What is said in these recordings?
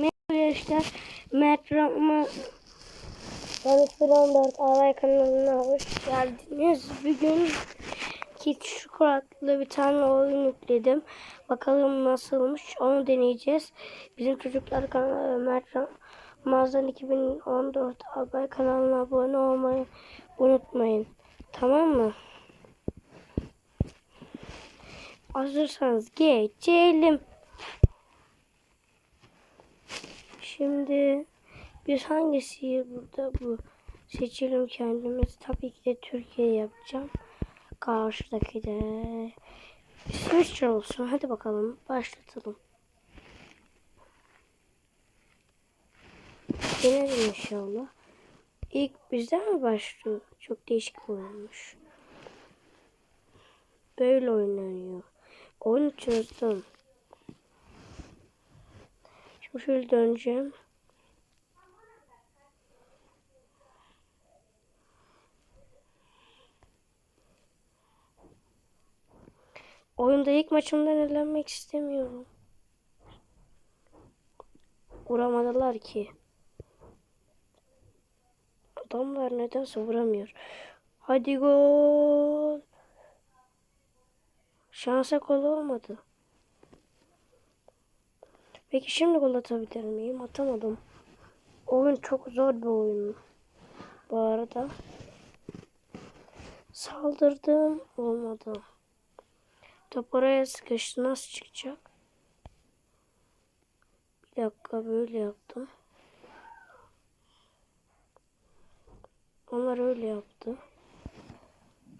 Arkadaşlar Metro yani 14 Alay kanalına hoş geldiniz. Bugün Kit Şukuratlı bir tane oyun yükledim. Bakalım nasılmış onu deneyeceğiz. Bizim çocuklar kanalı Metro Mazdan 2014 Alay kanalına abone olmayı unutmayın. Tamam mı? Hazırsanız geçelim. Şimdi biz hangisi burada bu seçelim kendimiz. Tabii ki de Türkiye yapacağım. Karşıdaki de İsviçre olsun. Hadi bakalım başlatalım. Denerim inşallah. İlk bizden mi başlıyor? Çok değişik bir oyunmuş. Böyle oynanıyor. Oyunu çözdüm. Şöyle döneceğim. Oyunda ilk maçımdan elenmek istemiyorum. Vuramadılar ki. Adamlar nedense vuramıyor. Hadi gol. Şansa gol olmadı. Peki şimdi gol atabilir miyim? Atamadım. Oyun çok zor bir oyun. Bu arada. Saldırdım. Olmadı. Top oraya sıkıştı. Nasıl çıkacak? Bir dakika böyle yaptım. Onlar öyle yaptı.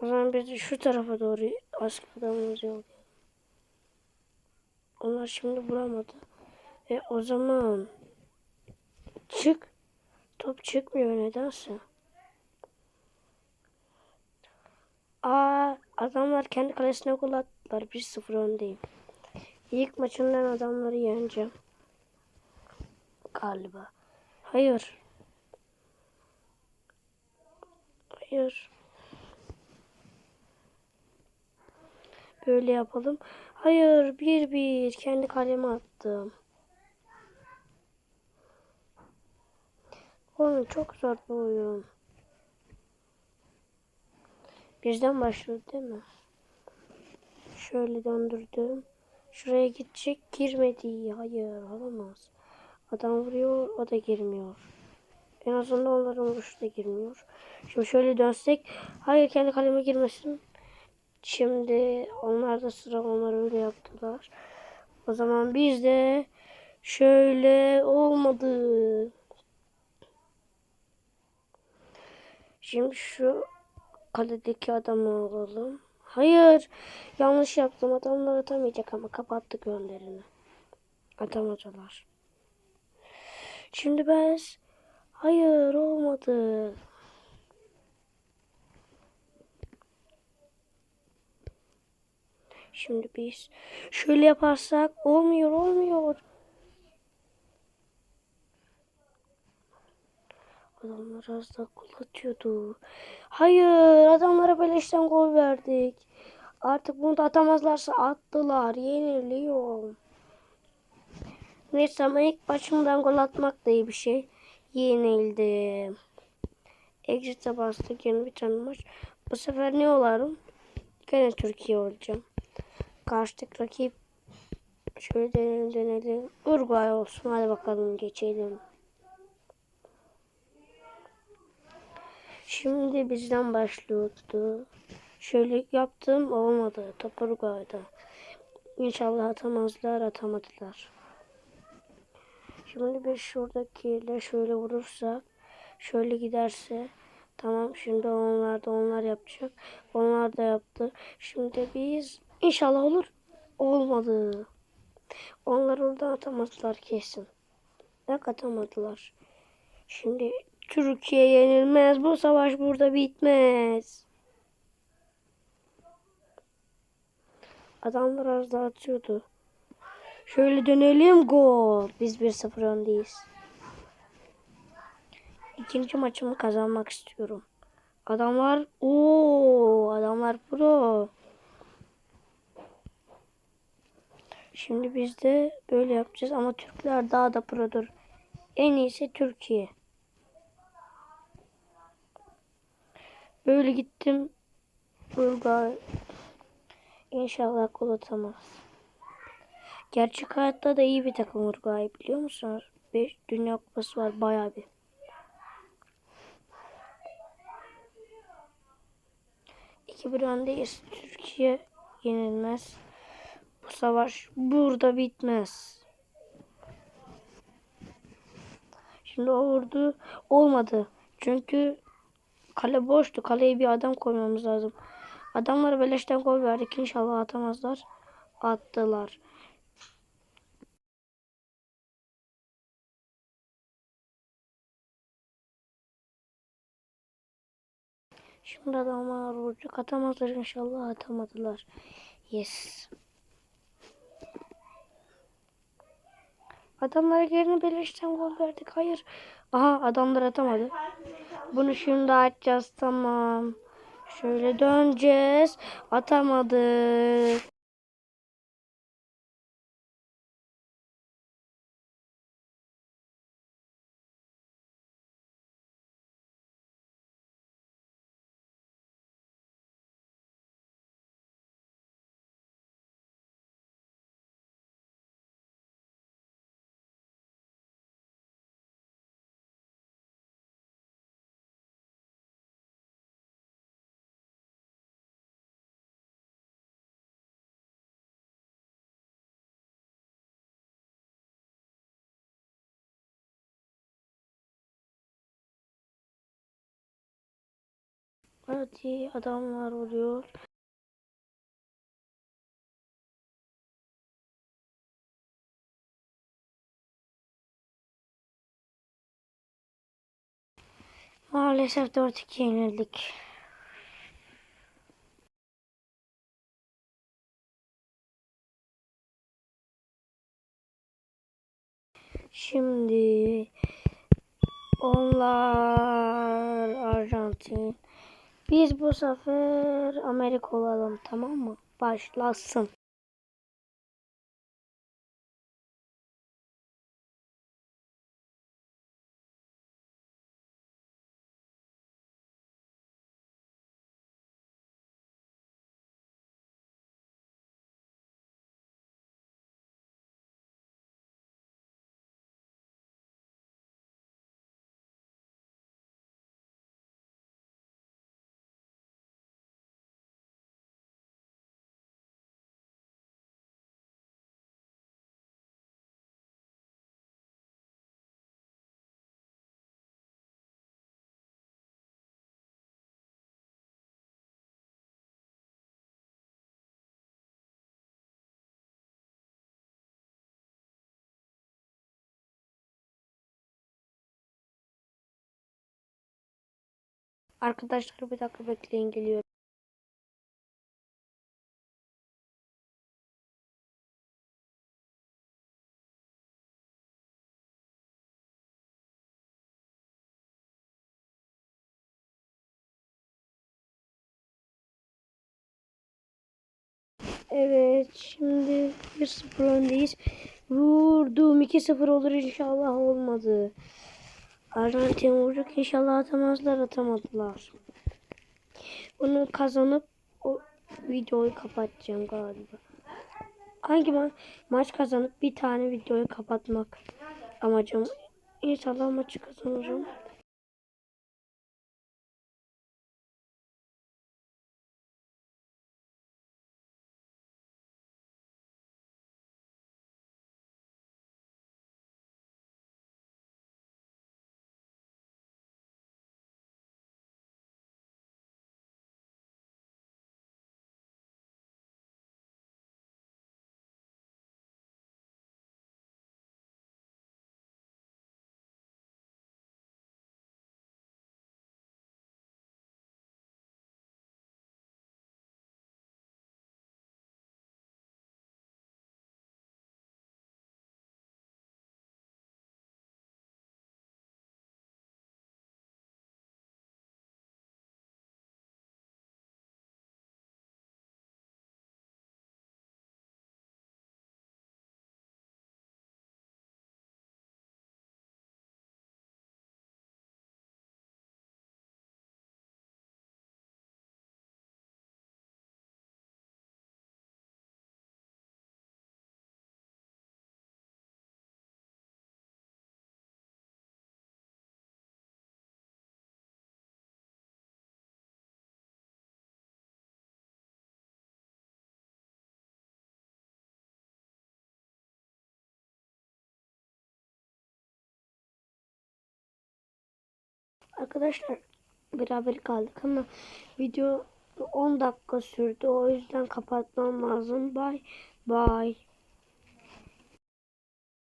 O zaman biz de şu tarafa doğru asker adamımızı yollayalım. Onlar şimdi vuramadı. E o zaman çık. Top çıkmıyor nedense. Aa adamlar kendi kalesine gol attılar. 1-0 öndeyim. İlk maçından adamları yeneceğim. Galiba. Hayır. Hayır. Böyle yapalım. Hayır. Bir bir. Kendi kaleme attım. Oyun çok zor oyun. Birden başladı değil mi? Şöyle döndürdüm. Şuraya gidecek girmedi. Hayır alamaz. Adam vuruyor o da girmiyor. En azından onların vuruşu da girmiyor. Şimdi şöyle dönsek. Hayır kendi kaleme girmesin. Şimdi onlar da sıra onlar öyle yaptılar. O zaman biz de şöyle olmadı. Şimdi şu kaledeki adamı alalım. Hayır. Yanlış yaptım. Adamlar atamayacak ama kapattık önlerini. Atamadılar. Şimdi biz hayır olmadı. Şimdi biz şöyle yaparsak olmuyor olmuyor. Adamlar az daha gol atıyordu. Hayır adamlara beleşten gol verdik. Artık bunu da atamazlarsa attılar. Yeniliyor. Neyse ama ilk başımdan gol atmak da iyi bir şey. Yenildim. Exit'e bastık yeni bir tane maç. Bu sefer ne olarım? Gene Türkiye olacağım. Karşıdaki rakip şöyle deneyelim deneyelim. Uruguay olsun. Hadi bakalım geçelim. Şimdi bizden başlıyordu. Şöyle yaptım olmadı. Top Uruguay'da. İnşallah atamazlar atamadılar. Şimdi biz şuradakiyle şöyle vurursak şöyle giderse tamam şimdi onlar da onlar yapacak. Onlar da yaptı. Şimdi biz inşallah olur. Olmadı. Onlar oradan atamazlar kesin. Bak atamadılar. Şimdi Türkiye yenilmez. Bu savaş burada bitmez. Adamlar az daha atıyordu. Şöyle dönelim gol. Biz 1-0 öndeyiz. İkinci maçımı kazanmak istiyorum. Adamlar o adamlar pro. Şimdi biz de böyle yapacağız ama Türkler daha da produr. En iyisi Türkiye. Böyle gittim. Uruguay. İnşallah gol atamaz. Gerçek hayatta da iyi bir takım Uruguay biliyor musunuz? 5 Dünya Kupası var bayağı bir. İki bir öndeyiz. Türkiye yenilmez. Bu savaş burada bitmez. Şimdi o vurdu. Olmadı. Çünkü kale boştu. Kaleye bir adam koymamız lazım. Adamlara beleşten gol verdik. İnşallah atamazlar. Attılar. Şimdi adamlar vuracak. Atamazlar inşallah. Atamadılar. Yes. Adamlara yerine beleşten gol verdik. Hayır. Aha adamlar atamadı. Bunu şimdi açacağız. Tamam. Şöyle döneceğiz. Atamadık. Hadi adamlar vuruyor. Maalesef 4-2 yenildik. Şimdi onlar Arjantin. Biz bu sefer Amerika olalım tamam mı? Başlasın. Arkadaşlar bir dakika bekleyin geliyor. Evet şimdi 1-0 öndeyiz. Vurdum 2-0 olur inşallah olmadı. Arjantin vuracak inşallah atamazlar atamadılar. Bunu kazanıp o videoyu kapatacağım galiba. Hangi ma maç kazanıp bir tane videoyu kapatmak amacım. İnşallah maçı kazanırım. Arkadaşlar beraber kaldık ama video 10 dakika sürdü. O yüzden kapatmam lazım. Bye bye.